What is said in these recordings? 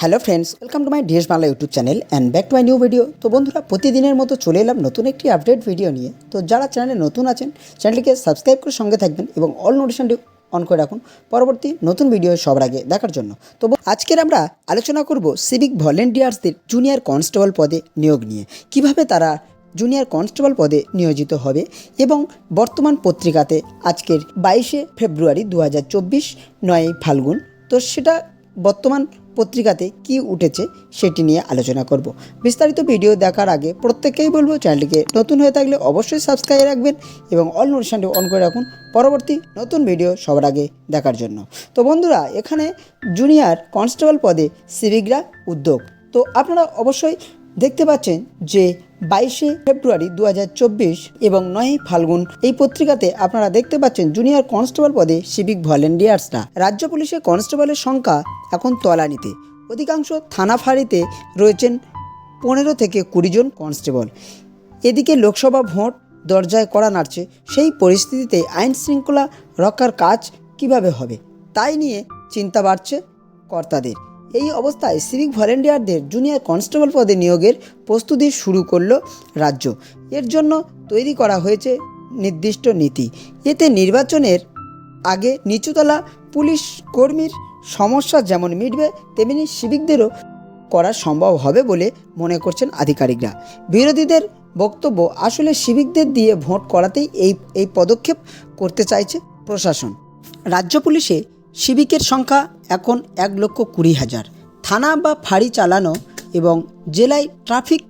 Hello friends welcome to my DS Bangla YouTube channel and back to my new video তো বন্ধুরা, প্রতিদিনের মতো চলে এলাম নতুন একটি আপডেট ভিডিও নিয়ে। তো যারা চ্যানেলে নতুন আছেন চ্যানেলটিকে সাবস্ক্রাইব করে সঙ্গে থাকবেন এবং অল নোটিফিকেশনটি অন করে রাখুন। পরবর্তী নতুন ভিডিও সবার আগে দেখার জন্য। তো আজকের আমরা আলোচনা করব সিভিক ভলেন্টিয়ার্সদের জুনিয়র কনস্টেবল পদে নিয়োগ নিয়ে। কীভাবে তারা জুনিয়র কনস্টেবল পদে নিয়োজিত হবে এবং বর্তমান পত্রিকাতে আজকের বাইশে ফেব্রুয়ারি দু হাজার চব্বিশ নয়ই ফাল্গুন। তো সেটা বর্তমান পত্রিকাতে কি উঠেছে সেটি নিয়ে আলোচনা করব। বিস্তারিত ভিডিও দেখার আগে প্রত্যেককেই বলব চ্যানেলটিকে নতুন হয়ে থাকলে অবশ্যই সাবস্ক্রাইব রাখবেন এবং অল নোটিশনটি অন করে রাখুন পরবর্তী নতুন ভিডিও সবার আগে দেখার জন্য। তো বন্ধুরা, এখানে জুনিয়র কনস্টেবল পদে সিভিকরা উদ্যোগ। তো আপনারা অবশ্যই দেখতে পাচ্ছেন যে বাইশে ফেব্রুয়ারি দু হাজার চব্বিশ এবং নয়ই ফাল্গুন এই পত্রিকাতে আপনারা দেখতে পাচ্ছেন জুনিয়র কনস্টেবল পদে সিভিক ভলেন্টিয়ার্সরা। রাজ্য পুলিশে কনস্টেবলের সংখ্যা এখন তলানিতে। অধিকাংশ থানা ফাঁড়িতে রয়েছেন পনেরো থেকে কুড়ি জন কনস্টেবল। এদিকে লোকসভা ভোট দরজায় করা নাড়ছে। সেই পরিস্থিতিতে আইন শৃঙ্খলা রক্ষার কাজ কীভাবে হবে, তাই নিয়ে চিন্তা বাড়ছে কর্তাদের। এই অবস্থায় সিভিক ভলেন্টিয়ারদের জুনিয়র কনস্টেবল পদে নিয়োগের প্রস্তুতি শুরু করল রাজ্য। এর জন্য তৈরি করা হয়েছে নির্দিষ্ট নীতি। এতে নির্বাচনের আগে নিচুতলা পুলিশ কর্মীর সমস্যা যেমন মিটবে, তেমনি সিভিকদেরও করা সম্ভব হবে বলে মনে করছেন আধিকারিকরা। বিরোধীদের বক্তব্য, আসলে সিভিকদের দিয়ে ভোট করাতেই এই এই পদক্ষেপ করতে চাইছে প্রশাসন। রাজ্য পুলিশে সিভিকের সংখ্যা এখন এক লক্ষ কুড়ি হাজার। থানা বা ফাঁড়ি চালানো এবং জেলায় ট্রাফিক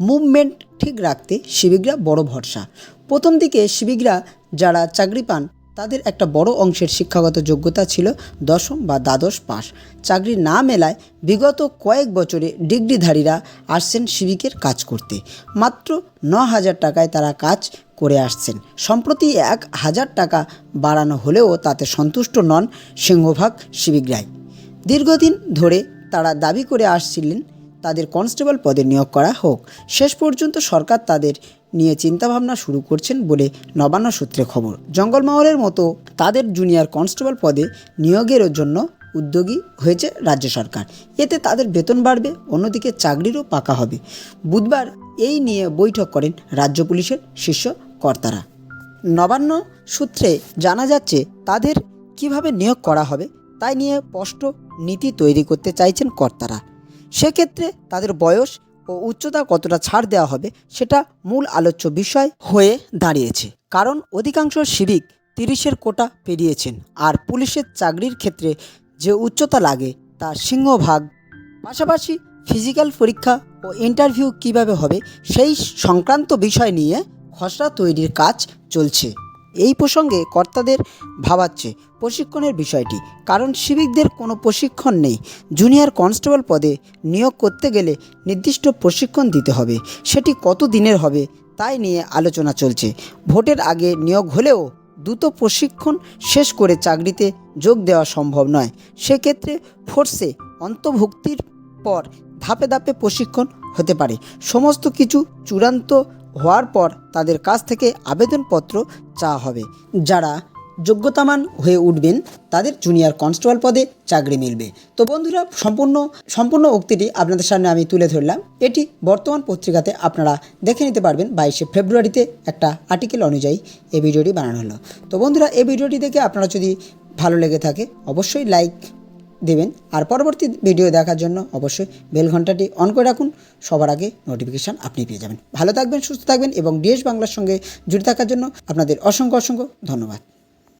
মুভমেন্ট ঠিক রাখতে সিভিকরা বড় ভরসা। প্রথম দিকে সিভিকরা যারা চাকরি পান তাদের একটা বড় অংশের শিক্ষাগত যোগ্যতা ছিল দশম বা দ্বাদশ পাস চাকরি না মেলায় বিগত কয়েক বছরে ডিগ্রিধারীরা আসছেন সিভিকের কাজ করতে। মাত্র ন হাজার টাকায় তারা কাজ করে আসছেন। সম্প্রতি এক হাজার টাকা বাড়ানো হলেও তাতে সন্তুষ্ট নন সিংহভাগ সিভিকরাই দীর্ঘদিন ধরে তারা দাবি করে আসছিলেন, তাদের কনস্টেবল পদে নিয়োগ করা হোক। শেষ পর্যন্ত সরকার তাদের নিয়ে চিন্তাভাবনা শুরু করছেন বলে নবান্ন সূত্রে খবর। জঙ্গলমহলের মতো তাদের জুনিয়র কনস্টেবল পদে নিয়োগের জন্য উদ্যোগী হয়েছে রাজ্য সরকার। এতে তাদের বেতন বাড়বে, অন্যদিকে চাকরিরও পাকা হবে। বুধবার এই নিয়ে বৈঠক করেন রাজ্য পুলিশের শীর্ষ কর্তারা। নবান্ন সূত্রে জানা যাচ্ছে, তাদের কীভাবে নিয়োগ করা হবে তাই নিয়ে স্পষ্ট নীতি তৈরি করতে চাইছেন কর্তারা। সেক্ষেত্রে তাদের বয়স ও উচ্চতা কতটা ছাড় দেওয়া হবে সেটা মূল আলোচ্য বিষয় হয়ে দাঁড়িয়েছে। কারণ অধিকাংশ সিভিক তিরিশের কোটা পেরিয়েছেন আর পুলিশের চাকরির ক্ষেত্রে যে উচ্চতা লাগে তা সিংহভাগ। পাশাপাশি ফিজিক্যাল পরীক্ষা ও ইন্টারভিউ কীভাবে হবে সেই সংক্রান্ত বিষয় নিয়ে খসড়া তৈরির কাজ চলছে। এই প্রসঙ্গে কর্তাদের ভাবাচ্ছে প্রশিক্ষণের বিষয়টি, কারণ সিভিকদের কোনো প্রশিক্ষণ নেই। জুনিয়র কনস্টেবল পদে নিয়োগ করতে গেলে নির্দিষ্ট প্রশিক্ষণ দিতে হবে। সেটি কত দিনের হবে তাই নিয়ে আলোচনা চলছে। ভোটের আগে নিয়োগ হলেও দ্রুত প্রশিক্ষণ শেষ করে চাকরিতে যোগ দেওয়া সম্ভব নয়। সেক্ষেত্রে ফোর্সে অন্তর্ভুক্তির পর ধাপে ধাপে প্রশিক্ষণ হতে পারে। সমস্ত কিছু চূড়ান্ত হওয়ার পর তাদের কাছ থেকে আবেদনপত্র চাওয়া হবে। যারা যোগ্যতামান হয়ে উঠবেন, তাদের জুনিয়র কনস্টেবল পদে চাকরি মিলবে। তো বন্ধুরা, সম্পূর্ণ সম্পূর্ণ উক্তিটি আপনাদের সামনে আমি তুলে ধরলাম। এটি বর্তমান পত্রিকাতে আপনারা দেখে নিতে পারবেন। বাইশে ফেব্রুয়ারিতে একটা আর্টিকেল অনুযায়ী এই ভিডিওটি বানানো হলো। তো বন্ধুরা, এই ভিডিওটি দেখে আপনারা যদি ভালো লেগে থাকে, অবশ্যই লাইক দেবেন। আর পরবর্তী ভিডিও দেখার জন্য অবশ্যই বেল ঘন্টাটি অন করে রাখুন। সবার আগে নোটিফিকেশান আপনি পেয়ে যাবেন। ভালো থাকবেন, সুস্থ থাকবেন এবং ডিএস বাংলার সঙ্গে জুড়ে থাকার জন্য আপনাদের অসংখ্য অসংখ্য ধন্যবাদ।